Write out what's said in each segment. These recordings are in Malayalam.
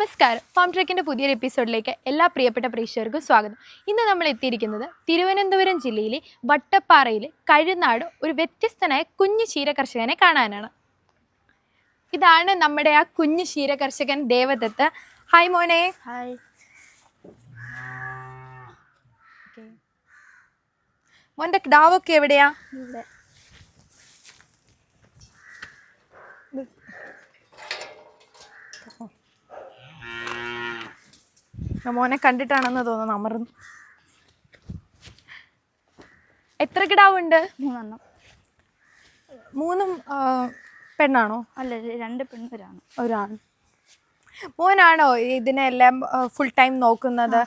നമസ്കാരം. ഫാം ട്രക്കിന്റെ പുതിയൊരു എപ്പിസോഡിലേക്ക് എല്ലാ പ്രിയപ്പെട്ട പ്രേക്ഷകർക്കും സ്വാഗതം. ഇന്ന് നമ്മൾ എത്തിയിരിക്കുന്നത് തിരുവനന്തപുരം ജില്ലയിലെ വട്ടപ്പാറയിൽ കഴുനാട് ഒരു വ്യത്യസ്തനായ കുഞ്ഞു ക്ഷീര കർഷകനെ കാണാനാണ്. ഇതാണ് നമ്മുടെ ആ കുഞ്ഞു ക്ഷീര കർഷകൻ ദേവദത്ത്. ഹായ് മോനെ. ഹായ് മോന്റെ ഡാവൊക്കെ എവിടെയാ? മോനെ കണ്ടിട്ടാണെന്ന് തോന്നുന്നു അമർന്നു. എത്ര കിടാവുണ്ട്? മൂന്നെണ്ണം. മൂന്നും പെണ്ണാണോ? അല്ല രണ്ട് പെൺപേരാണ് ഒരാണ്. മോനാണോ ഇതിനെല്ലാം ഫുൾ ടൈം നോക്കുന്നത്?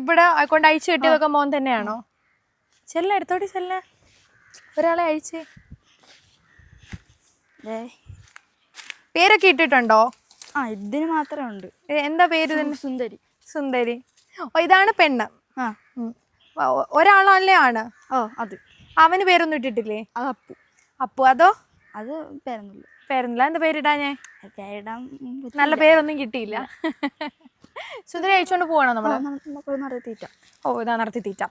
ഇവിടെ കൊണ്ട് അയച്ചു കിട്ടിയതൊക്കെ മോൻ തന്നെയാണോ? ചെല്ല എടുത്തോട്ടി ചെല്ല. ഒരാളെ അയച്ച്. പേരൊക്കെ ഇട്ടിട്ടുണ്ടോ? ആ ഇതിന് മാത്രമേ ഉണ്ട്. എന്താ പേര് ഇതിന്? സുന്ദരി. സുന്ദരി. ഓ ഇതാണ് പെണ്ണ്. ആ ഒരാളല്ലേ ആണ്? ഓ അത്. അവന് പേരൊന്നും ഇട്ടിട്ടില്ലേ? അത് അപ്പു. അപ്പു അതോ? അത് പേരൊന്നുമില്ല. പേരൊന്നുമില്ല. എന്താ പേരിടാ ഞാൻ? പേരിടാൻ നല്ല പേരൊന്നും കിട്ടിയില്ല. സുന്ദരി അയച്ചുകൊണ്ട് പോവാണോ നമ്മൾ ഓ ഇതാ നടത്തി തീറ്റ.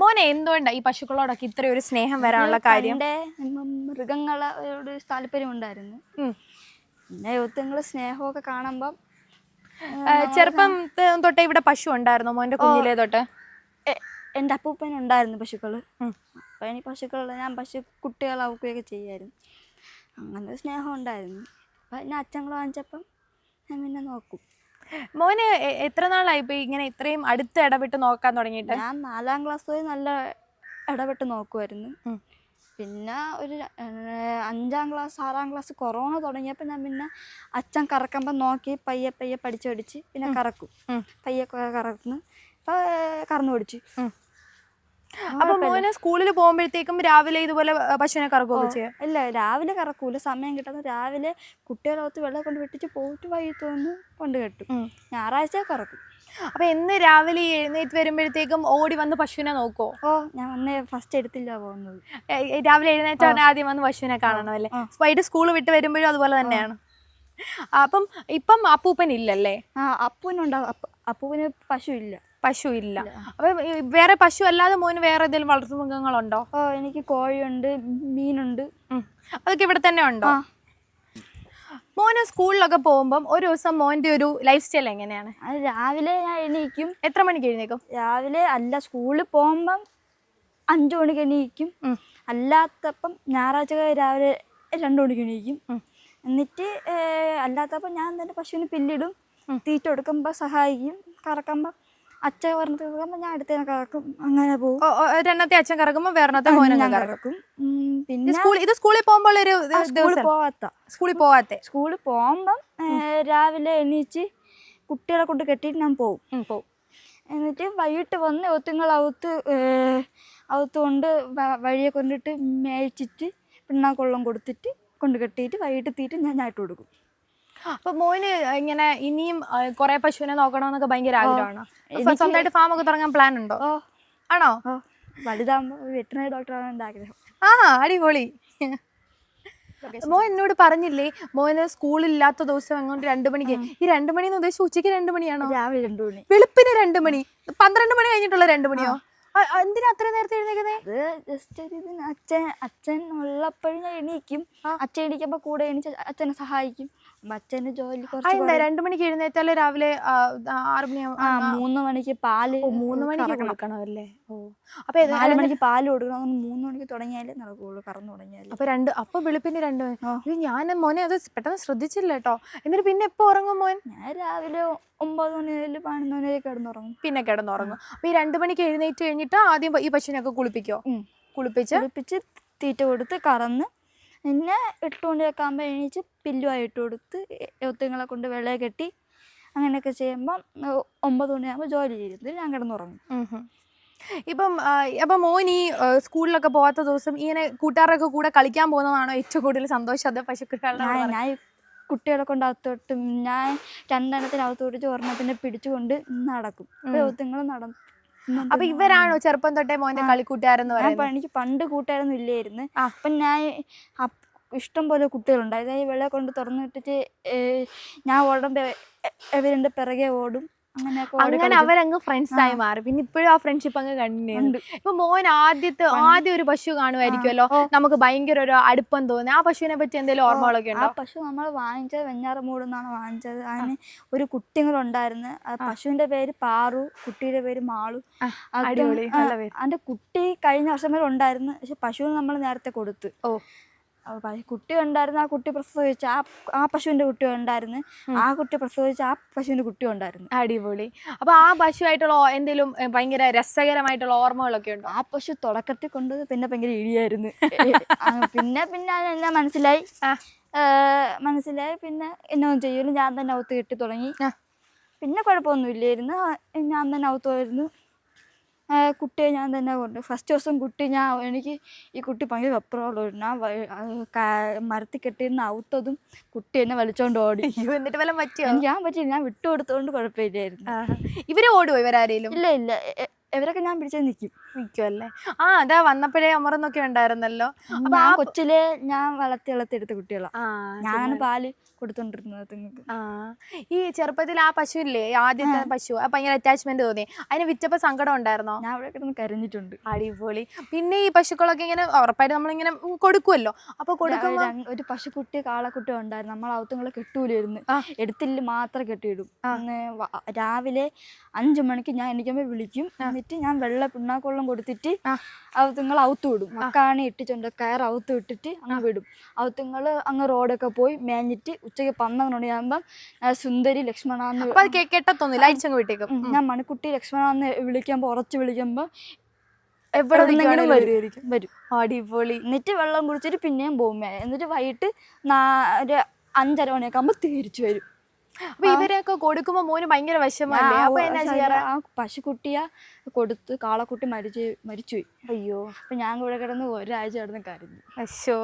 മോനെ എന്തുകൊണ്ടാ ഈ പശുക്കളോടൊക്കെ ഇത്രയും ഒരു സ്നേഹം വരാനുള്ള കാര്യം? മൃഗങ്ങളോട് താല്പര്യം ഉണ്ടായിരുന്നു. പിന്നെ യുവത്വങ്ങളെ സ്നേഹമൊക്കെ കാണുമ്പം ചെറുപ്പം തൊട്ടേ ഇവിടെ പശു ഉണ്ടായിരുന്നു മോന്റെ കുഞ്ഞിലേ തൊട്ട്. എന്റെ എന്റെ അപ്പൂപ്പൻ ഉണ്ടായിരുന്നു പശുക്കൾ. ഉം. അപ്പം എനിക്ക് പശുക്കളുടെ ഞാൻ പശു കുട്ടികളാവുകയൊക്കെ ചെയ്യായിരുന്നു. അങ്ങനെ സ്നേഹം ഉണ്ടായിരുന്നു. അപ്പം എന്നെ അച്ഛങ്ങൾ വാങ്ങിച്ചപ്പം ഞാൻ പിന്നെ നോക്കും. മോനെ എത്ര നാളായി ഇപ്പൊ ഇങ്ങനെ ഇത്രയും അടുത്ത് ഇടപെട്ട് നോക്കാൻ തുടങ്ങിയിട്ട്? ഞാൻ നാലാം ക്ലാസ് വരെ നല്ല ഇടപെട്ട് നോക്കുമായിരുന്നു. പിന്നെ ഒരു അഞ്ചാം ക്ലാസ് ആറാം ക്ലാസ് കൊറോണ തുടങ്ങിയപ്പോൾ ഞാൻ പിന്നെ അച്ഛൻ കറക്കുമ്പോൾ നോക്കി പയ്യെ പയ്യെ പഠിച്ചു പഠിച്ച് പിന്നെ കറക്കും. പയ്യെ കറക്കുന്നു. അപ്പോൾ കറന്നു പഠിച്ചു. അപ്പൊ മോന് സ്കൂളിൽ പോകുമ്പോഴത്തേക്കും രാവിലെ ഇതുപോലെ പശുവിനെ കറക്കുകയൊക്കെ ചെയ്യാം? ഇല്ല രാവിലെ കറക്കൂല. സമയം കിട്ടുന്ന രാവിലെ കുട്ടികളൊത്ത് വെള്ളം കൊണ്ട് വെട്ടിച്ച് പോയിട്ട് വൈകിട്ട് വന്ന് കൊണ്ട് കെട്ടും. ഞായറാഴ്ച കറക്കും. അപ്പൊ എന്ന് രാവിലെ ഈ എഴുന്നേറ്റ് വരുമ്പോഴത്തേക്കും ഓടി വന്ന് പശുവിനെ നോക്കോ? ഓ ഞാൻ വന്ന് ഫസ്റ്റ് എടുത്തില്ല പോകുന്നത്. ഏ, രാവിലെ എഴുന്നേറ്റാണ് ആദ്യം വന്ന് പശുവിനെ കാണണം അല്ലേ. വൈകിട്ട് സ്കൂൾ വിട്ട് വരുമ്പോഴും അതുപോലെ തന്നെയാണ്. അപ്പം ഇപ്പം അപ്പൂപ്പൻ ഇല്ലല്ലേ? ആ അപ്പൂനുണ്ടാവും അപ്പ അപ്പൂവിന് പശു ഇല്ല. പശു ഇല്ല. അപ്പൊ ഈ വേറെ പശു അല്ലാതെ മോന് വേറെ എന്തെങ്കിലും വളർത്തു മൃഗങ്ങളുണ്ടോ? ഓ എനിക്ക് കോഴിയുണ്ട് മീനുണ്ട്. ഉം. അതൊക്കെ ഇവിടെ തന്നെ ഉണ്ടോ? ആ. മോന് സ്കൂളിലൊക്കെ പോകുമ്പോൾ ഒരു ദിവസം മോന്റെ ഒരു ലൈഫ് സ്റ്റൈൽ എങ്ങനെയാണ്? അത് രാവിലെ ഞാൻ എണീക്കും. എത്ര മണിക്ക് എഴുന്നേക്കും? രാവിലെ അല്ല സ്കൂളിൽ പോകുമ്പം അഞ്ചു മണിക്ക് എണീക്കും. അല്ലാത്തപ്പം ഞായറാഴ്ച രാവിലെ രണ്ടു മണിക്ക് എണീക്കും. എന്നിട്ട് അല്ലാത്തപ്പം ഞാൻ തന്നെ പശുവിന് പില്ലിടും. തീറ്റ കൊടുക്കുമ്പോൾ സഹായിക്കും. കറക്കുമ്പോൾ അച്ഛ പറഞ്ഞിട്ട് കൊടുക്കുമ്പോൾ ഞാൻ അടുത്ത കറക്കും. അങ്ങനെ പോകും ഒരെണ്ണത്തെ അച്ഛൻ കറക്കുമ്പോൾ വേറെണ്ണത്തെ മോനെ കറക്കും. പിന്നെ സ്കൂൾ ഇത് സ്കൂളിൽ പോകുമ്പോൾ ഒരു സ്കൂളിൽ പോവാത്ത. സ്കൂളിൽ പോവാത്തെ. സ്കൂളിൽ പോകുമ്പം രാവിലെ എണീച്ച് കുട്ടികളെ കൊണ്ട് കെട്ടിയിട്ട് ഞാൻ പോകും പോകും പോവും. എന്നിട്ട് വൈകിട്ട് വന്ന് ഒത്തുങ്ങൾ അകത്ത് അകത്ത് കൊണ്ട് വഴിയെ കൊണ്ടിട്ട് മേയിച്ചിട്ട് പിണ്ണാക്കൊള്ളം കൊടുത്തിട്ട് കൊണ്ട് കെട്ടിയിട്ട് വൈകിട്ട് തീറ്റ് ഞാൻ ഞാട്ട് കൊടുക്കും. അപ്പൊ മോന് ഇങ്ങനെ ഇനിയും കുറെ പശുവിനെ നോക്കണമെന്നൊക്കെ ഭയങ്കര ആഗ്രഹമാണ്. സ്വന്തമായിട്ട് ഫാം ഒക്കെ തുടങ്ങാൻ പ്ലാൻ ഉണ്ടോ ആണോ? വലുതാകുമ്പോ വെറ്റിനറി ഡോക്ടർ എന്റെ ആഗ്രഹം. ആ അടിപൊളി. മോൻ എന്നോട് പറഞ്ഞില്ലേ മോന് സ്കൂളില്ലാത്ത ദിവസം അങ്ങോട്ട് രണ്ടു മണിക്ക്. ഈ രണ്ടു മണി എന്ന് ഉദ്ദേശിച്ച ഉച്ചയ്ക്ക് രണ്ടു മണിയാണോ? രാവിലെ രണ്ടു മണി. വെളുപ്പിന് രണ്ടു മണി. പന്ത്രണ്ട് മണി കഴിഞ്ഞിട്ടുള്ള രണ്ടു മണിയോ? എന്തിനാ അത്ര നേരത്തെ എഴുന്നേക്കുന്നേ അത് ജസ്റ്റ് ഒരു ഇതിന് അച്ഛൻ അച്ഛൻ ഉള്ളപ്പോഴും ഞാൻ എണീക്കും. അച്ഛൻ എണീക്കുമ്പോൾ കൂടെ എണീച്ച് അച്ഛനെ സഹായിക്കും. അച്ഛന്റെ ജോലി കുറച്ച് രണ്ടു മണിക്ക് എഴുന്നേറ്റാൽ രാവിലെ ആറ് മൂന്ന് മണിക്ക് പാൽ മൂന്ന് മണിക്ക്. കൊടുക്കണം അല്ലേ ഓ. അപ്പൊ നാല് മണിക്ക് പാൽ കൊടുക്കണം. മൂന്ന് മണിക്ക് തുടങ്ങിയാലേ നടക്കുള്ളൂ കറന്നു തുടങ്ങിയാലേ. അപ്പൊ രണ്ട് അപ്പൊ വെളുപ്പിന് രണ്ട് മണി. ഞാൻ മോനെ അത് പെട്ടെന്ന് ശ്രദ്ധിച്ചില്ല കേട്ടോ. എന്നിട്ട് പിന്നെ എപ്പോ ഉറങ്ങും മോൻ? ഞാൻ രാവിലെ ഒമ്പത് മണി മുതൽ പതിനൊന്ന് മണി വരെ കിടന്നുറങ്ങും. പിന്നെ കിടന്നുറങ്ങും. അപ്പൊ ഈ രണ്ടു മണിക്ക് എഴുന്നേറ്റ് കഴിഞ്ഞിട്ട് ആദ്യം ഈ പശുവിനൊക്കെ കുളിപ്പിക്കോ? കുളിപ്പിച്ച്? കുളിപ്പിച്ച് തീറ്റ കൊടുത്ത് കറന്ന് പിന്നെ എട്ട് മണിയൊക്കെ ആകുമ്പോൾ എണീച്ച് പില്ലുമായി ഇട്ട് കൊടുത്ത് ഒത്തുങ്ങളെ കൊണ്ട് വെള്ളയെ കെട്ടി അങ്ങനെയൊക്കെ ചെയ്യുമ്പം ഒ- ഒമ്പത് മണിയാകുമ്പോൾ ജോലി ചെയ്യും. എന്നിട്ട് ഞാൻ കിടന്നുറങ്ങും. ഇപ്പം അപ്പം മോൻ ഈ സ്കൂളിലൊക്കെ പോവാത്ത ദിവസം ഇങ്ങനെ കൂട്ടുകാരൊക്കെ കൂടെ കളിക്കാൻ പോകുന്നതാണോ ഏറ്റവും കൂടുതൽ സന്തോഷം? അത് പശുക്കളുടെ കുട്ടികളെ കൊണ്ട് അകത്തോട്ട് ഞാൻ രണ്ടെണ്ണത്തിന് അകത്തോട്ട് ഒരെണ്ണത്തിനെ പിടിച്ചുകൊണ്ട് നടക്കും. ഒത്തുങ്ങൾ നടന്നു അപ്പൊ ഇവരാണോ ചെറുപ്പം തൊട്ടേ മോന്റെ കളിക്കൂട്ടുകാരെന്ന് പറയുന്നത്? എനിക്ക് പണ്ട് കൂട്ടുകാരൊന്നും ഇല്ലായിരുന്നു. അപ്പൊ ഞാൻ ഇഷ്ടം പോലെ കുട്ടികളുണ്ടായിരുന്നു ഈ വെള്ളം കൊണ്ട് തുറന്നിട്ടിട്ട് ഞാൻ ഓടുമ്പോൾ ഇവരുടെ പിറകെ ഓടി. അങ്ങനെ. അവരങ്ങ് ഫ്രണ്ട്സ് ആയി മാറി. പിന്നെ ഇപ്പോഴും ആ ഫ്രണ്ട്ഷിപ്പ് അങ്ങ് കണ്ടിന്യൂ ഉണ്ട്. ഇപ്പൊ മോൻ ആദ്യത്തെ ആദ്യം ഒരു പശു കാണുമായിരിക്കുമല്ലോ. നമുക്ക് ഭയങ്കര ഒരു അടുപ്പം തോന്നി ആ പശുവിനെ പറ്റി എന്തെങ്കിലും ഓർമ്മകളൊക്കെ ഉണ്ടോ? ആ പശു നമ്മൾ വാങ്ങിച്ചത് വെഞ്ഞാറമൂട് നിന്നാണ് വാങ്ങിച്ചത്. അതിന് ഒരു കുട്ടികളുണ്ടായിരുന്നു ആ പശുവിന്റെ പേര് പാറു കുട്ടിയുടെ പേര് മാളു. അതിന്റെ കുട്ടി കഴിഞ്ഞ വർഷം വരെ ഉണ്ടായിരുന്നു. പക്ഷെ പശുവിന് നമ്മൾ നേരത്തെ കൊടുത്തു. ഓ. കുട്ടി ഉണ്ടായിരുന്നു ആ കുട്ടി പ്രസവിച്ച ആ ആ പശുവിന്റെ കുട്ടി ഉണ്ടായിരുന്നു. ആ കുട്ടി പ്രസവിച്ച ആ പശുവിന്റെ കുട്ടി ഉണ്ടായിരുന്നു. അടിപൊളി. അപ്പൊ ആ പശുവായിട്ടുള്ള ആയിട്ടുള്ള എന്തെങ്കിലും ഭയങ്കര രസകരമായിട്ടുള്ള ഓർമ്മകളൊക്കെ ഉണ്ടോ? ആ പശു തുടക്കത്തിൽ കൊണ്ട് പിന്നെ ഭയങ്കര ഇടിയായിരുന്നു. പിന്നെ പിന്നെ എന്നെ മനസ്സിലായി. മനസ്സിലായി പിന്നെ എന്നൊന്നും ചെയ്യൂല. ഞാൻ തന്നെ ഔത്ത് കെട്ടി തുടങ്ങി. പിന്നെ കുഴപ്പമൊന്നുമില്ലായിരുന്നു. ഇല്ലായിരുന്നു ഞാൻ തന്നെ വരുന്നു ആ, കുട്ടിയെ ഞാൻ തന്നെ കൊണ്ട് ഫസ്റ്റ് ദിവസം കുട്ടി ഞാൻ എനിക്ക് ഈ കുട്ടി ഭയങ്കര വെപ്രമുള്ളൂ ഞാൻ മരത്തിൽ കെട്ടിയിരുന്ന ഔത്തതും കുട്ടി എന്നെ വലിച്ചോണ്ട് ഓടി. എന്നിട്ട് വല്ല പറ്റിയോ? ഞാൻ പറ്റി ഞാൻ വിട്ടുകൊടുത്തോണ്ട് കുഴപ്പമില്ലായിരുന്നു. ഇവരെ ഓടുവോ? ഇവരാരേലും? ഇല്ല ഇല്ല. ഇവരൊക്കെ ഞാൻ പിടിച്ചേ നിൽക്കും നിൽക്കുമല്ലേ ആ അതാ വന്നപ്പോഴേ അമർന്നൊക്കെ ഉണ്ടായിരുന്നല്ലോ. അപ്പൊ ആ കൊച്ചിലെ ഞാൻ വളർത്തി വളർത്തി എടുത്ത കുട്ടികളാണ് ഞാനാണ് പാൽ കൊടുത്തോണ്ടിരുന്നത് നിങ്ങൾക്ക് ആ ഈ ചെറുപ്പത്തിൽ ആ പശു ഇല്ലേ ആദ്യത്തെ പശു. ഭയങ്കര അറ്റാച്ച്മെന്റ് തോന്നി. അതിന് വിറ്റപ്പോ സങ്കടം ഉണ്ടായിരുന്നോ? ഞാൻ അവിടെ കിടന്ന് കരഞ്ഞിട്ടുണ്ട്. അടിപൊളി. പിന്നെ ഈ പശുക്കളൊക്കെ ഇങ്ങനെ ഉറപ്പായിട്ട് നമ്മളിങ്ങനെ കൊടുക്കുമല്ലോ അപ്പൊ കൊടുക്കുമ്പോ ഒരു പശുക്കുട്ടി കാളക്കുട്ടി ഉണ്ടായിരുന്നു. നമ്മൾ അവത്തുങ്ങളെ കെട്ടൂലായിരുന്നു. എടുത്തില്ല മാത്രം കെട്ടിയിടും. രാവിലെ അഞ്ചു മണിക്ക് ഞാൻ എണീക്കുമ്പോൾ വിളിക്കും. എന്നിട്ട് ഞാൻ വെള്ള പിണ്ണാക്കുള്ളം കൊടുത്തിട്ട്. അവത്തുങ്ങൾ ഔത്ത് വിടും. മക്കാണി ഇട്ടിട്ടുണ്ട്. കയർ അവത്ത് വിട്ടിട്ട് അങ്ങ് വിടും. അവത്തുങ്ങൾ അങ്ങ് റോഡൊക്കെ പോയി മേഞ്ഞിട്ട് ഉച്ചയ്ക്ക് പന്ത്രണ്ട് മണിയാകുമ്പം സുന്ദരി ലക്ഷ്മണാന്ന് അപ്പൊ അത് കെ- വിട്ടേക്കും. ഞാൻ മണിക്കുട്ടി ലക്ഷ്മണാന്ന് വിളിക്കുമ്പോൾ ഉറച്ച് വിളിക്കുമ്പോൾ എവിടെ എവിടുന്നെങ്കിലും. വരുമായിരിക്കും. വരും. അടിപൊളി. എന്നിട്ട് വെള്ളം കുടിച്ചിട്ട് പിന്നെയും പോകും എന്നിട്ട് വൈകിട്ട് നാ- ഒരു അഞ്ചര മണിയൊക്കെ ആകുമ്പോൾ തിരിച്ചു വരും. അപ്പൊ ഇവരെയൊക്കെ കൊടുക്കുമ്പോ മോന് ഭയങ്കര വിഷമല്ലേ അപ്പൊ എന്നാ ചെയ്യാറ്? ആ പശുക്കുട്ടിയെ കൊടുത്ത് കാളക്കുട്ടി മരിച്ചു മരിച്ചു അയ്യോ. അപ്പൊ ഞാൻ കൂടെ കിടന്ന് ഒരാഴ്ച കിടന്ന് കരഞ്ഞു. അശോ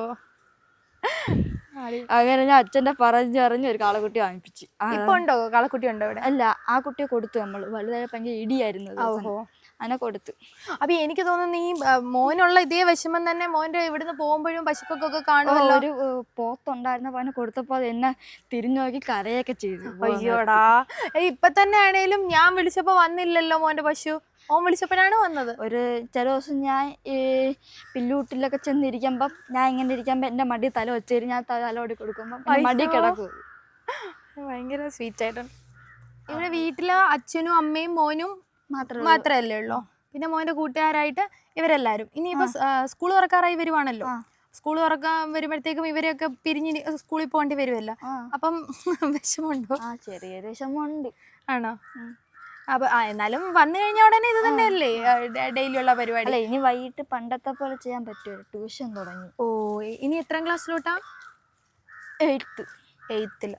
അങ്ങനെ ഞാൻ അച്ഛന്റെ പറഞ്ഞു പറഞ്ഞ് ഒരു കാളക്കുട്ടി വാങ്ങിപ്പിച്ചു. ഇപ്പൊ ഉണ്ടോ? കാളക്കുട്ടി ഉണ്ടോ ഇവിടെ? അല്ല ആ കുട്ടിയെ കൊടുത്തു നമ്മൾ വലുതായ ഭയങ്കര ഇടിയായിരുന്നു ഓഹോ. അതിനെ കൊടുത്തു. അപ്പൊ എനിക്ക് തോന്നുന്നു ഈ മോനുള്ള ഇതേ വിഷമം തന്നെ മോന്റെ ഇവിടുന്ന് പോകുമ്പോഴും പശുക്കൊക്കെ കാണുമല്ലോ. ഒരു പോത്തുണ്ടായിരുന്ന. പോത്തുണ്ടായിരുന്നപ്പോ കൊടുത്തപ്പോ അത് എന്നെ തിരിഞ്ഞു നോക്കി കരയൊക്കെ ചെയ്തു. അയ്യോടാ. ഇപ്പൊ തന്നെ ആണേലും ഞാൻ വിളിച്ചപ്പോ വന്നില്ലല്ലോ മോന്റെ പശു? ഓൻ വിളിച്ചപ്പോഴാണ് വന്നത്. ഒരു ചില ദിവസം ഞാൻ ഈ പില്ലൂട്ടിലൊക്കെ ചെന്നിരിക്കുമ്പം ഞാൻ ഇങ്ങനെ ഇരിക്കുമ്പോൾ എന്റെ മടി തല വെച്ചേരി ഞാൻ തലോടി കൊടുക്കുമ്പം മടി കിടക്കും. ഭയങ്കര സ്വീറ്റ് ആയിട്ടുണ്ട്. ഇവിടെ വീട്ടിലെ അച്ഛനും അമ്മയും മോനും മാത്രമേ മാത്രല്ലേ ഉള്ളൂ. പിന്നെ മോന്റെ കൂട്ടുകാരായിട്ട് ഇവരെല്ലാരും. ഇനിയിപ്പോ സ്കൂൾ തുറക്കാറായി വരുവാണല്ലോ. സ്കൂൾ തുറക്കാൻ വരുമ്പോഴത്തേക്കും ഇവരെയൊക്കെ പിരിഞ്ഞ് സ്കൂളിൽ പോകേണ്ടി വരുമല്ലോ അപ്പം വിഷമമുണ്ടോ? ആ ചെറിയൊരു വിഷമമുണ്ട്. ആണോ. അപ്പൊ ആ എന്നാലും വന്നു കഴിഞ്ഞ ഉടനെ ഇത് തന്നെയല്ലേ ഡെയിലി ഉള്ള പരിപാടി. അല്ലേ ഇനി വൈകിട്ട് പണ്ടത്തെ പോലെ ചെയ്യാൻ പറ്റുമോ ട്യൂഷൻ തുടങ്ങി. ഓ ഇനി എത്രാം ക്ലാസ്സിലോട്ടാ? എയ്ത്ത്. എയ്ത്തിൽ.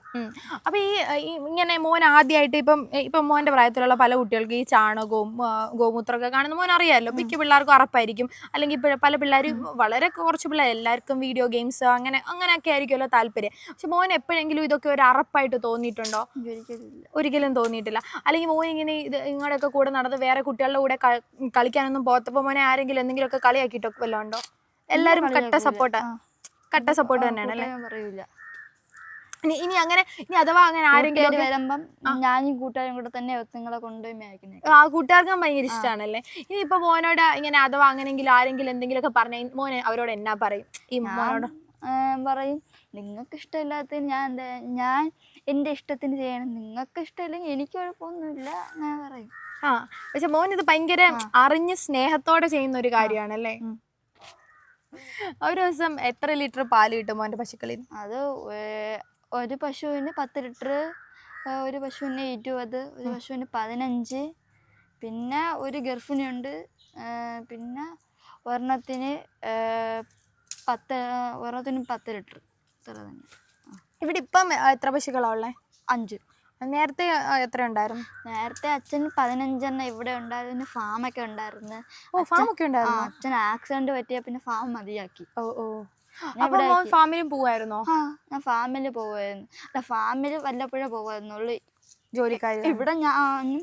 അപ്പോൾ ഈ ഈ ഇങ്ങനെ മോൻ ആദ്യമായിട്ട് ഇപ്പം ഇപ്പം മോന്റെ പ്രായത്തിലുള്ള പല കുട്ടികൾക്ക് ഈ ചാണകവും ആ, ഗോമൂത്രമൊക്കെ കാണുന്ന മോൻ അറിയാമല്ലോ മിക്ക പിള്ളേർക്കും അറപ്പായിരിക്കും. അല്ലെങ്കിൽ ഇപ്പോൾ പല പിള്ളേരും വളരെ കുറച്ച് പിള്ളേർ എല്ലാവർക്കും വീഡിയോ ഗെയിംസ് അങ്ങനെ അങ്ങനെയൊക്കെ ആയിരിക്കുമല്ലോ താല്പര്യം. പക്ഷെ മോൻ എപ്പോഴെങ്കിലും ഇതൊക്കെ ഒരു അറപ്പായിട്ട് തോന്നിയിട്ടുണ്ടോ? ഒരിക്കലില്ല ഒരിക്കലും തോന്നിയിട്ടില്ല. അല്ലെങ്കിൽ മോൻ ഇങ്ങനെ ഇത് നിങ്ങളുടെയൊക്കെ കൂടെ നടന്ന് വേറെ കുട്ടികളുടെ കൂടെ ക- കളിക്കാനൊന്നും പോത്തപ്പോൾ മോനെ ആരെങ്കിലും എന്തെങ്കിലുമൊക്കെ കളിയാക്കിയിട്ടൊക്കെ വല്ലതും ഉണ്ടോ? എല്ലാവരും കട്ട. സപ്പോർട്ട് ആ. കട്ട സപ്പോർട്ട് തന്നെയാണ് അല്ലേ കൂട്ടുകാരൻ പറയൂല. ഇനി ഇനി അങ്ങനെ ഇനി അഥവാ അങ്ങനെ ആരെങ്കിലും വരുമ്പം ഞാൻ ഈ ഞാനും കൂട്ടുകാരും കൂടെ തന്നെ നിങ്ങളെ കൊണ്ടുപോയി മേയ്ക്കുന്നേ ആ കൂട്ടുകാർക്കും ഭയങ്കര ഇഷ്ടമാണല്ലേ ഇനി ഇപ്പൊ മോനോട് ഇങ്ങനെ അഥവാ അങ്ങനെങ്കിലും ആരെങ്കിലും എന്തെങ്കിലുമൊക്കെ പറഞ്ഞ മോനെ അവരോട് എന്നാ പറയും? ഈ മോനോട്. പറയും നിങ്ങൾക്ക് ഇഷ്ടമില്ലാത്തതിന് ഞാൻ എന്താ ഞാൻ എന്റെ ഇഷ്ടത്തിന് ചെയ്യണം. നിങ്ങൾക്ക് ഇഷ്ടമില്ലെങ്കിൽ എനിക്ക് കുഴപ്പമൊന്നുമില്ല. ഞാൻ പറയും. ആ പക്ഷെ മോൻ ഇത് ഭയങ്കര അറിഞ്ഞ് സ്നേഹത്തോടെ ചെയ്യുന്ന ഒരു കാര്യമാണല്ലേ. ഒരു ദിവസം എത്ര ലിറ്റർ പാൽ കിട്ടും മോന്റെ പശുക്കളിൽ? അത് ഒരു പശുവിന് പത്ത് ലിറ്റർ ഒരു പശുവിന് ഇരുപത് ഒരു പശുവിന് പതിനഞ്ച് പിന്നെ ഒരു ഗർഭിണിയുണ്ട് പിന്നെ ഒരെണ്ണത്തിന് പത്ത് ഒരെണ്ണത്തിന് പത്ത് ലിറ്റർ. ഇത്ര തന്നെ. ഇവിടെ ഇപ്പം എത്ര പശുക്കളാണ് ഉള്ളത് അഞ്ച്. നേരത്തെ എത്ര ഉണ്ടായിരുന്നു? നേരത്തെ അച്ഛൻ പതിനഞ്ചെണ്ണം ഇവിടെ ഉണ്ടായിരുന്നു ഫാമൊക്കെ ഉണ്ടായിരുന്നു. ഓ ഫാം ഒക്കെ ഉണ്ടായിരുന്നു? അച്ഛൻ ആക്സിഡന്റ് പറ്റിയ പിന്നെ ഫാം മതിയാക്കി. ഓ ഓ. അപ്പൊ മോൻ. ഫാമിലും പോവായിരുന്നോ? ആ ഞാൻ ഫാമിൽ പോവായിരുന്നു. അല്ല ഫാമിൽ വല്ലപ്പോഴേ പോവായിരുന്നുള്ളൂ. ജോലിക്കാരി. ഇവിടെ ഞാനും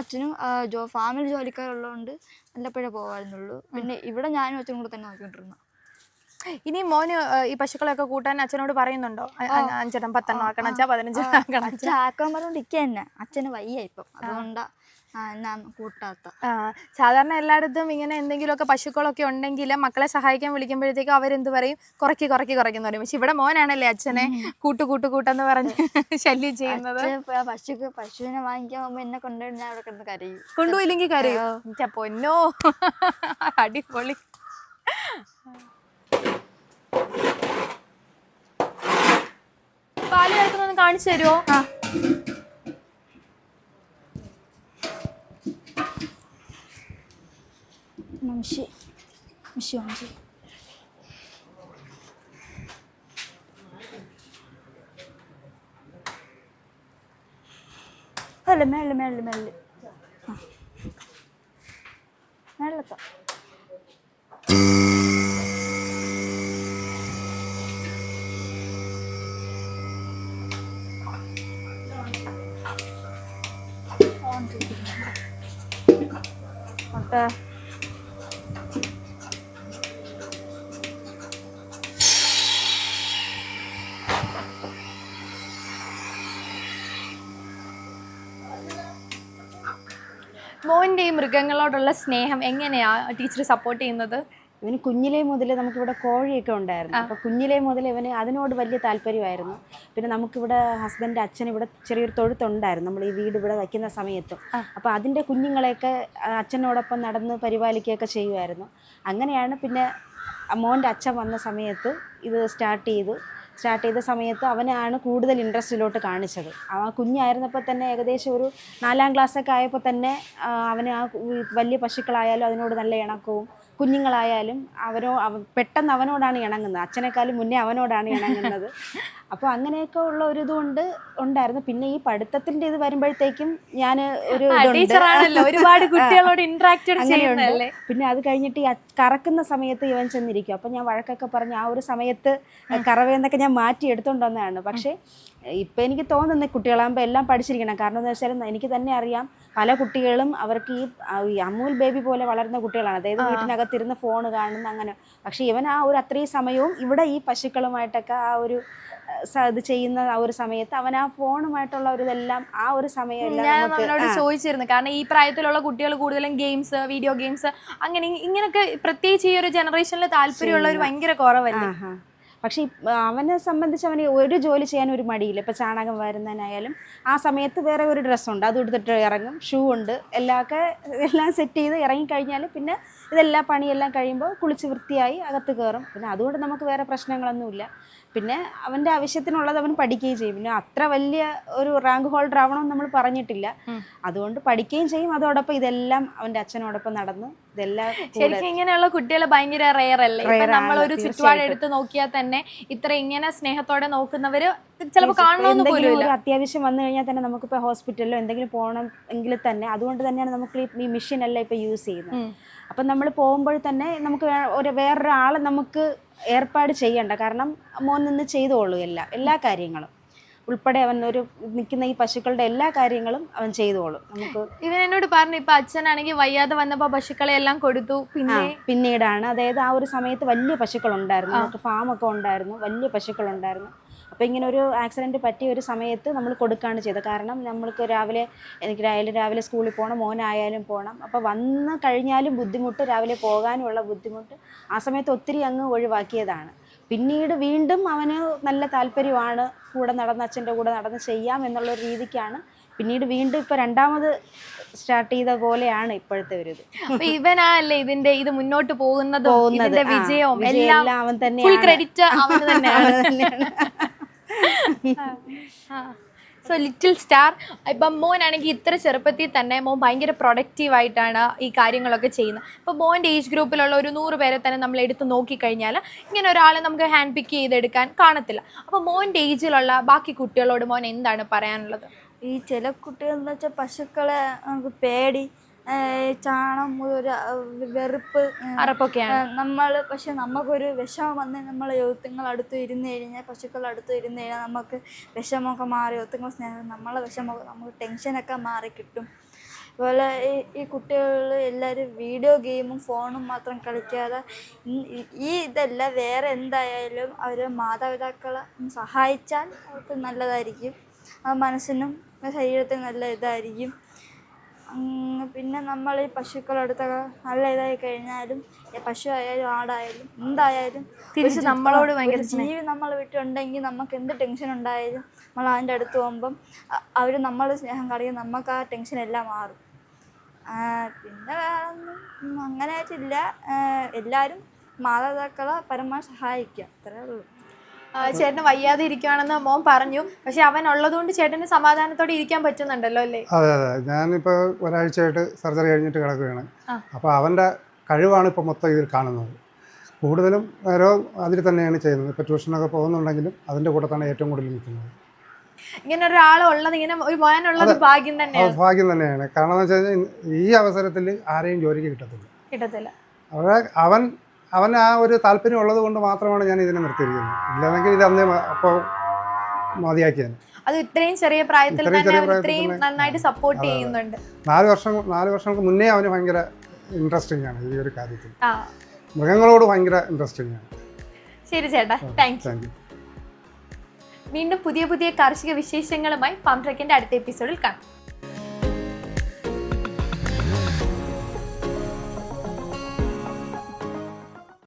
അച്ഛനും ജോ ഫാമിലി ജോലിക്കാരുള്ളതുകൊണ്ട് വല്ലപ്പോഴേ പോവായിരുന്നുള്ളൂ. പിന്നെ ഇവിടെ ഞാനും അച്ഛനും കൂടെ തന്നെ നോക്കിക്കൊണ്ടിരുന്നു ഇനി മോന് ഈ പശുക്കളൊക്കെ കൂട്ടാൻ അച്ഛനോട് പറയുന്നുണ്ടോ? അഞ്ചെണ്ണം പത്തെണ്ണം ആക്കണം അച്ഛാ പതിനഞ്ചെണ്ണം ആക്കണം അച്ഛൻ ആക്കാൻ പറഞ്ഞോണ്ടിരിക്കുക തന്നെ അച്ഛന് വയ്യ ഇപ്പം. അതുകൊണ്ടാ കൂട്ടാത്ത. സാധാരണ എല്ലായിടത്തും ഇങ്ങനെ എന്തെങ്കിലുമൊക്കെ പശുക്കളൊക്കെ ഉണ്ടെങ്കിൽ മക്കളെ സഹായിക്കാൻ വിളിക്കുമ്പോഴത്തേക്കും അവരെന്ത് പറയും? കുറക്കി കുറക്കി കുറയ്ക്കുന്നു പറയും. പക്ഷെ ഇവിടെ മോനാണല്ലേ അച്ഛനെ കൂട്ടു കൂട്ടു കൂട്ടെന്ന് പറഞ്ഞ് ശല്യം ചെയ്യുന്നത്. പശുക്ക് പശുവിനെ വാങ്ങിക്കാൻ എന്നെ കൊണ്ടുപോയി ഞാൻ അവിടെ കിടന്ന് കരയും. കൊണ്ടുപോയില്ലെങ്കിൽ കരയോ? പൊന്നോ. അടിപൊളി. പാൽ കാണിച്ചു തരുമോ tutmamışı bir şey olacak. Hele hele hele hele. മോന്റെ ഈ മൃഗങ്ങളോടുള്ള സ്നേഹം എങ്ങനെയാ ടീച്ചർ സപ്പോർട്ട് ചെയ്യുന്നത്? ഇവന് കുഞ്ഞിലേ മുതൽ നമുക്കിവിടെ കോഴിയൊക്കെ ഉണ്ടായിരുന്നു. അപ്പോൾ കുഞ്ഞിലേ മുതൽ ഇവന് അതിനോട് വലിയ താല്പര്യമായിരുന്നു. പിന്നെ നമുക്കിവിടെ ഹസ്ബൻഡ് അച്ഛൻ ഇവിടെ ചെറിയൊരു തൊഴുത്തുണ്ടായിരുന്നു. നമ്മൾ ഈ വീട് ഇവിടെ വയ്ക്കുന്ന സമയത്തും. അപ്പോൾ അതിന്റെ കുഞ്ഞുങ്ങളെയൊക്കെ അച്ഛനോടൊപ്പം നടന്ന് പരിപാലിക്കുകയൊക്കെ ചെയ്യുമായിരുന്നു. അങ്ങനെയാണ് പിന്നെ മോന്റെ അച്ഛൻ വന്ന സമയത്ത് ഇത് സ്റ്റാർട്ട് ചെയ്തു. സ്റ്റാർട്ട് ചെയ്ത സമയത്ത് അവനാണ് കൂടുതൽ ഇൻട്രസ്റ്റിലോട്ട് കാണിച്ചത്. ആ കുഞ്ഞായിരുന്നപ്പോൾ തന്നെ ഏകദേശം ഒരു നാലാം ക്ലാസ്സൊക്കെ ആയപ്പോൾ തന്നെ അവന് ആ വലിയ പശുക്കളായാലും അതിനോട് നല്ല ഇണക്കവും കുഞ്ഞുങ്ങളായാലും അവനോ അവ പെട്ടെന്ന് അവനോടാണ് ഇണങ്ങുന്നത്. അച്ഛനേക്കാളും മുന്നേ അവനോടാണ് ഇണങ്ങുന്നത്. അപ്പോൾ അങ്ങനെയൊക്കെ ഉള്ള ഒരു ഇതുകൊണ്ട് ഉണ്ടായിരുന്നു. പിന്നെ ഈ പഠിത്തത്തിന്റെ ഇത് വരുമ്പോഴത്തേക്കും ഞാൻ ഒരു ഒരുപാട് കുട്ടികളോട് ഇന്ററാക്ട് അങ്ങനെയുണ്ട്. ചെയ്യുന്നതല്ലേ? പിന്നെ അത് കഴിഞ്ഞിട്ട് ഈ കറക്കുന്ന സമയത്ത് ഇവൻ ചെന്നിരിക്കും. അപ്പം ഞാൻ വഴക്കൊക്കെ പറഞ്ഞ് ആ ഒരു സമയത്ത് കറവയെന്നൊക്കെ ഞാൻ മാറ്റി വന്നതാണ്. പക്ഷേ ഇപ്പം എനിക്ക് തോന്നുന്നത് കുട്ടികളാകുമ്പോൾ എല്ലാം പഠിച്ചിരിക്കണം. കാരണം എന്താ വെച്ചാൽ എനിക്ക് തന്നെ അറിയാം പല കുട്ടികളും അവർക്ക് ഈ അമൂൽ ബേബി പോലെ വളർന്ന കുട്ടികളാണ്. അതായത് വീട്ടിനകത്തിരുന്ന് ഫോൺ കാണുന്ന അങ്ങനെ. പക്ഷേ ഇവൻ ആ ഒരു അത്രയും സമയവും ഇവിടെ ഈ പശുക്കളുമായിട്ടൊക്കെ ആ ഒരു ഇത് ചെയ്യുന്ന ആ ഒരു സമയത്ത് അവൻ ആ ഫോണുമായിട്ടുള്ള ഒരു ഇതെല്ലാം ആ ഒരു സമയം ഞാൻ അവനോട്. ചോദിച്ചിരുന്നു. കാരണം ഈ പ്രായത്തിലുള്ള കുട്ടികൾ കൂടുതലും ഗെയിംസ് വീഡിയോ ഗെയിംസ് അങ്ങനെ ഇങ്ങനെയൊക്കെ ഇങ്ങനൊക്കെ പ്രത്യേകിച്ച് ഈ ഒരു ജനറേഷനിൽ താല്പര്യമുള്ളവർ ഭയങ്കര കുറവല്ലേ? പക്ഷേ അവനെ സംബന്ധിച്ച് അവന് ഒരു ജോലി ചെയ്യാൻ ഒരു മടിയില്ല. ഇപ്പം ചാണകം വരുന്നതിനായാലും ആ സമയത്ത് വേറെ ഒരു ഡ്രസ്സുണ്ട് അത് എടുത്തിട്ട് ഇറങ്ങും. ഷൂ ഉണ്ട്. എല്ലാമൊക്കെ എല്ലാം സെറ്റ് ചെയ്ത് ഇറങ്ങിക്കഴിഞ്ഞാൽ പിന്നെ ഇതെല്ലാം പണിയെല്ലാം കഴിയുമ്പോൾ കുളിച്ച് വൃത്തിയായി അകത്ത് കയറും പിന്നെ അതുകൊണ്ട് നമുക്ക് വേറെ പ്രശ്നങ്ങളൊന്നുമില്ല. പിന്നെ അവന്റെ ആവശ്യത്തിനുള്ളത് അവൻ പഠിക്കുകയും ചെയ്യും. പിന്നെ അത്ര വലിയ ഒരു റാങ്ക് ഹോൾഡർ ആവണമെന്ന് നമ്മൾ പറഞ്ഞിട്ടില്ല. അതുകൊണ്ട് പഠിക്കുകയും ചെയ്യും. അതോടൊപ്പം ഇതെല്ലാം അവന്റെ അച്ഛനോടൊപ്പം നടന്നു ഇതെല്ലാം ശരിക്കും ഇങ്ങനെയുള്ള കുട്ടികൾ ഭയങ്കര റെയർ അല്ലേ? നമ്മൾ ഒരു ചുറ്റുപാട് എടുത്ത് നോക്കിയാൽ തന്നെ ഇത്ര ഇങ്ങനെ സ്നേഹത്തോടെ നോക്കുന്നവര് ചിലപ്പോൾ കാണണമെന്ന് പോലും അത്യാവശ്യം വന്നു കഴിഞ്ഞാൽ തന്നെ നമുക്കിപ്പോൾ ഹോസ്പിറ്റലിലോ എന്തെങ്കിലും പോകണം എങ്കിൽ തന്നെ അതുകൊണ്ട് തന്നെയാണ് നമുക്ക് ഈ- മെഷീൻ എല്ലാം ഇപ്പൊ യൂസ് ചെയ്യുന്നത്. അപ്പം നമ്മൾ പോകുമ്പോൾ തന്നെ നമുക്ക് ഒരു വേറൊരാളെ നമുക്ക് ഏർപ്പാട് ചെയ്യണ്ട. കാരണം മോൻ നിന്ന് ചെയ്തോളൂ എല്ലാം എല്ലാ കാര്യങ്ങളും. ഉൾപ്പെടെ അവൻ ഒരു നിൽക്കുന്ന ഈ പശുക്കളുടെ എല്ലാ കാര്യങ്ങളും അവൻ ചെയ്തോളും. നമുക്ക് ഇവൻ എന്നോട് പറഞ്ഞു ഇപ്പൊ അച്ഛനാണെങ്കിൽ വയ്യാതെ വന്നപ്പോ പശുക്കളെ എല്ലാം കൊടുത്തു. പിന്നെ പിന്നീടാണ്. അതായത് ആ ഒരു സമയത്ത് വലിയ പശുക്കളുണ്ടായിരുന്നു. നമുക്ക് ഫാമൊക്കെ ഉണ്ടായിരുന്നു. വലിയ പശുക്കളുണ്ടായിരുന്നു. അപ്പോൾ ഇങ്ങനെ ഒരു ആക്സിഡന്റ് പറ്റിയ ഒരു സമയത്ത് നമ്മൾ കൊടുക്കുകയാണ് ചെയ്തത്. കാരണം നമ്മൾക്ക് രാവിലെ എനിക്ക് രാവിലെ രാവിലെ സ്കൂളിൽ പോകണം മോനായാലും പോകണം അപ്പോൾ വന്ന് കഴിഞ്ഞാലും ബുദ്ധിമുട്ട് രാവിലെ പോകാനുള്ള ബുദ്ധിമുട്ട് ആ സമയത്ത് ഒത്തിരി അങ്ങ് ഒഴിവാക്കിയതാണ്. പിന്നീട് വീണ്ടും അവന് നല്ല താല്പര്യമാണ് കൂടെ നടന്ന് അച്ഛന്റെ കൂടെ നടന്ന് ചെയ്യാം എന്നുള്ള രീതിക്കാണ് പിന്നീട് വീണ്ടും ഇപ്പോൾ രണ്ടാമത് സ്റ്റാർട്ട് ചെയ്ത പോലെയാണ് ഇപ്പോഴത്തെ ഒരു ഇത്. അപ്പൊ അല്ലേ ഇതിന്റെ ഇത് മുന്നോട്ട് പോകുന്നതും വിജയവും. എല്ലാം അവൻ ഫുൾ ക്രെഡിറ്റ് അവൻ തന്നെയാണ്. സോ ലിറ്റിൽ സ്റ്റാർ ഇപ്പം മോനാണെങ്കിൽ ഇത്ര ചെറുപ്പത്തിൽ തന്നെ മോൻ ഭയങ്കര പ്രൊഡക്റ്റീവ് ആയിട്ടാണ് ഈ കാര്യങ്ങളൊക്കെ ചെയ്യുന്നത്. ഇപ്പം മോന്റെ ഏജ് ഗ്രൂപ്പിലുള്ള ഒരു നൂറ് പേരെ തന്നെ നമ്മൾ എടുത്ത് നോക്കിക്കഴിഞ്ഞാൽ ഇങ്ങനെ ഒരാളെ നമുക്ക് ഹാൻഡ് പിക്ക് ചെയ്തെടുക്കാൻ കാണത്തില്ല. അപ്പോൾ മോന്റെ ഏജിലുള്ള ബാക്കി കുട്ടികളോട് മോൻ എന്താണ് പറയാനുള്ളത്? ഈ ചില കുട്ടികൾ എന്ന് വെച്ചാൽ പശുക്കളെ നമുക്ക് പേടി ചാണം ഒരു വെറുപ്പ് അറപ്പൊക്കെയാണ്. നമ്മൾ പക്ഷെ നമുക്കൊരു വിഷമം വന്ന് നമ്മൾ യുവത്തുങ്ങൾ അടുത്ത് ഇരുന്ന് കഴിഞ്ഞാൽ പശുക്കൾ അടുത്ത് ഇരുന്ന് കഴിഞ്ഞാൽ നമുക്ക് വിഷമമൊക്കെ മാറി യുവത്തുങ്ങൾ സ്നേഹം നമ്മളെ വിഷമമൊക്കെ നമുക്ക് ടെൻഷനൊക്കെ മാറി കിട്ടും. അതുപോലെ ഈ ഈ കുട്ടികൾ എല്ലാവരും വീഡിയോ ഗെയിമും ഫോണും മാത്രം കളിക്കാതെ ഈ- ഇതല്ല വേറെ എന്തായാലും അവർ മാതാപിതാക്കളെ സഹായിച്ചാൽ അവർക്ക് നല്ലതായിരിക്കും. ആ മനസ്സിനും ശരീരത്തിനും നല്ല ഇതായിരിക്കും. പിന്നെ നമ്മൾ ഈ പശുക്കളെടുത്ത നല്ല ഇതായി കഴിഞ്ഞാലും പശു ആയാലും ആടായാലും എന്തായാലും തിരിച്ച് നമ്മളോട് ഭയങ്കര ജീവി നമ്മൾ വിട്ടുണ്ടെങ്കിൽ നമുക്ക് എന്ത് ടെൻഷൻ ഉണ്ടായാലും നമ്മൾ അതിന്റെ അടുത്ത് പോകുമ്പം അവർ നമ്മൾ സ്നേഹം കാണിക്കും നമുക്ക് ആ ടെൻഷൻ എല്ലാം മാറും. പിന്നെ വേറൊന്നും ഉം, അങ്ങനെ ആയിട്ടില്ല ആ, എല്ലാവരും മാതാപിതാക്കളെ പരമാവധി സഹായിക്കുക. അത്രേ ഉള്ളൂ. ചേട്ടന് വയ്യാതെ ഇരിക്കുകയാണെന്ന് മോൻ പറഞ്ഞു. പക്ഷെ അവൻ ഉള്ളതുകൊണ്ട് ചേട്ടന് സമാധാനത്തോടെ ഇരിക്കാൻ പറ്റുന്നുണ്ടല്ലോ അല്ലേ? അതെ അതെ. ഞാനിപ്പോ ഒരാഴ്ചയായിട്ട് സർജറി കഴിഞ്ഞിട്ട് കിടക്കുകയാണ്. അപ്പൊ അവന്റെ കഴിവാണ് ഇപ്പൊ മൊത്തം ഇതിൽ കാണുന്നത്. കൂടുതലും ഓരോ അതിൽ തന്നെയാണ് ചെയ്യുന്നത്. ഇപ്പൊ ട്യൂഷനൊക്കെ പോകുന്നുണ്ടെങ്കിലും അതിന്റെ കൂടെ തന്നെ ഏറ്റവും കൂടുതൽ നിൽക്കുന്നത്. ഇങ്ങനെ ഒരാൾ ഉള്ളത് ഇങ്ങനെ ഒരു മോനുള്ളത് ഭാഗ്യം തന്നെയാണ്. ഭാഗ്യം തന്നെയാണ്. കാരണം എന്ന് വെച്ചാൽ കഴിഞ്ഞാൽ ഈ അവസരത്തിൽ ആരെയും ജോലിക്ക് കിട്ടത്തില്ല. കിട്ടത്തില്ല. അവൻ അവൻ ആ ഒരു താല്പര്യം ഉള്ളത് കൊണ്ട് മാത്രമാണ് ഞാൻ ഇതിനെ നിർത്തിയിരിക്കുന്നത്. ഇല്ലെങ്കിൽ ഇത് അന്നേ അപ്പോ അപ്പോൾ മതിയാക്കിയാണ് അത് ഇത്രയും ചെറിയ പ്രായത്തിൽ തന്നെ ഇത്രയും നന്നായിട്ട് സപ്പോർട്ട്. ചെയ്യുന്നുണ്ട്. നാല് വർഷം നാല് വർഷങ്ങൾക്ക് മുന്നേ അവന് ഭയങ്കര ഇൻട്രസ്റ്റിംഗ് ആണ് ഈ ഒരു കാര്യത്തിൽ. ആ. മൃഗങ്ങളോട് ഭയങ്കര ഇൻട്രസ്റ്റിംഗ് ആണ്. ശരി ചേട്ടാ താങ്ക് യു വീണ്ടും പുതിയ പുതിയ കാർഷിക വിശേഷങ്ങളുമായി ട്രക്കിന്റെ അടുത്ത എപ്പിസോഡിൽ കാണാം.